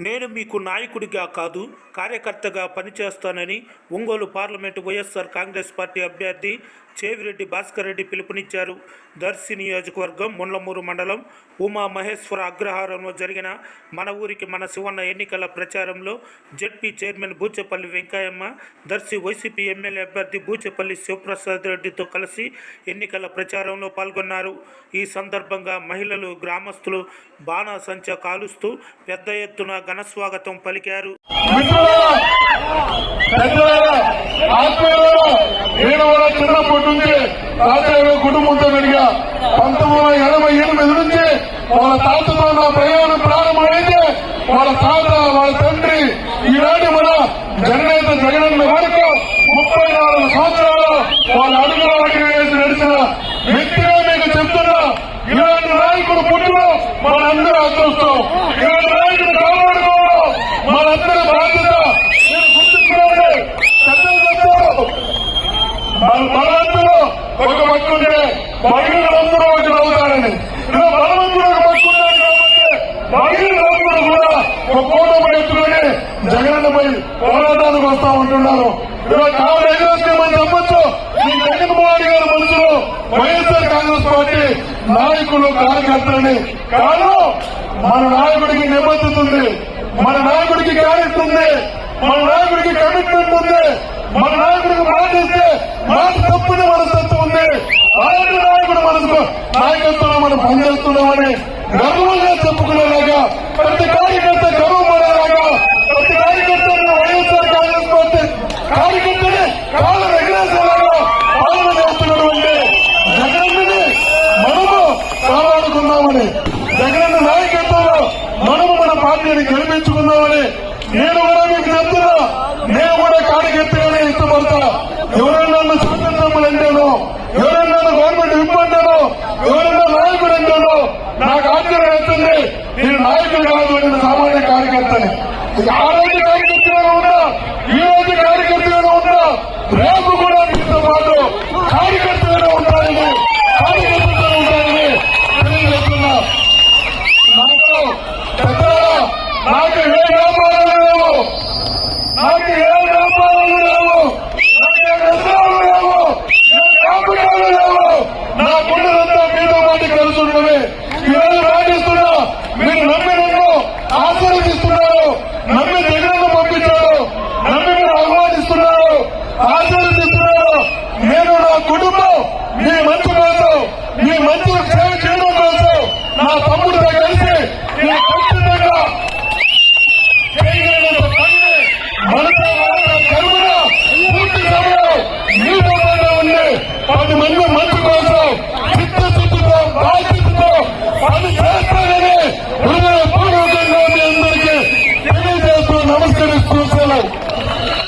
నేను మీకు నాయకుడిగా కాదు కార్యకర్తగా పనిచేస్తానని Ongole parliament YSR Congress party అభ్యర్థి చేవిరెడ్డి భాస్కర్ రెడ్డి పిలుపునిచ్చారు. దర్శి నియోజకవర్గం ముండ్లమూరు మండలం ఉమా మహేశ్వర అగ్రహారంలో జరిగిన మన ఊరికి మన శివన్న ఎన్నికల ప్రచారంలో ZP chairman Buchepalli Venkayamma Darsi YCP MLA అభ్యర్థి బూచెపల్లి శివప్రసాద్ రెడ్డితో కలిసి ఎన్నికల ప్రచారంలో పాల్గొన్నారు. ఈ సందర్భంగా మహిళలు గ్రామస్తులు బాణాసంచా కాలుస్తూ పెద్ద ఎత్తున ఘనస్వాగతం పలికారు మిత్రులారా పెద్దలారా ఆత్మీయులారా నేను కూడా చిన్నప్పటి నుంచి తాతయ్య కుటుంబంతో పెరిగా పంతొమ్మిది వందల ఎనభై ఎనిమిది నుంచి వాళ్ళ తాతతో నా ప్రయాణం ప్రారంభమైతే వాళ్ళ తాత వాళ్ళ తండ్రి ఈనాటి మన జగనేత జగనన్న వరకు ముప్పై నాలుగు సంవత్సరాలు వాళ్ళ అడుగుల వాటి వేసి నడిచిన వ్యక్తిగా మీకు చెప్తున్నా. ఇలాంటి నాయకుడు పుట్టిన మనందరూ అదృష్టం. జగన్పై పోరాటానికి వస్తా ఉంటున్నారు. ఇలా కావాలి ఎదురొచ్చేమని చెప్పొచ్చు ఈ జగన్మోహన్ గారి మనుషులు వైఎస్ఆర్ కాంగ్రెస్ పార్టీ నాయకులు కార్యకర్తలని. కాదు మన నాయకుడికి నిబద్ధత ఉంది. మన నాయకుడికి క్యారెక్టర్ ఉంది. మన నాయకుడికి కమిట్మెంట్ ఉంది. మన నాయకుడికి మాటిస్తే మాట తప్పుని మనస్తత్వం ఉంది. అలాంటి నాయకుడు మనకు నాయకత్వంలో మనం పనిచేస్తున్నామని గర్వం కార్యకర్తని కాళ్ళ ఎగరేసేలాగా పాలన చేస్తున్నటువంటి జగన్ని మనము కాపాడుకుందామని జగన్ నాయకత్వంలో మనము మన పార్టీని గెలిపించుకుందామని నేను కూడా మీకు చెప్తున్నా. నేను కూడా కార్యకర్తగానే ఇష్టపడతా ఎవరైనా నన్ను స్వాతంత్రం అంటాను ఎవరైనా గవర్నమెంట్ ఇవ్వమంటాను ఎవరైనా నాయకుడు అంటాను నాకు ఆశ్చర్యం వేస్తుంది. నేను నాయకుడు కాదు నేను సామాన్య కార్యకర్తని. ఆ నాకు ఏ లాభాలు లేవు నాకు ఏ లాభాలు లేవు నా గుండెలంతా మీతో పాటు కలుసుకుంటే ఈరోజు పాటిస్తున్నా మీరు నమ్మినన్ను ఆశీర్వదిస్తున్నారు పది మంది మంచి కోసం చిత్తశుద్ధితో బాధ్యతతో పని చేయాలి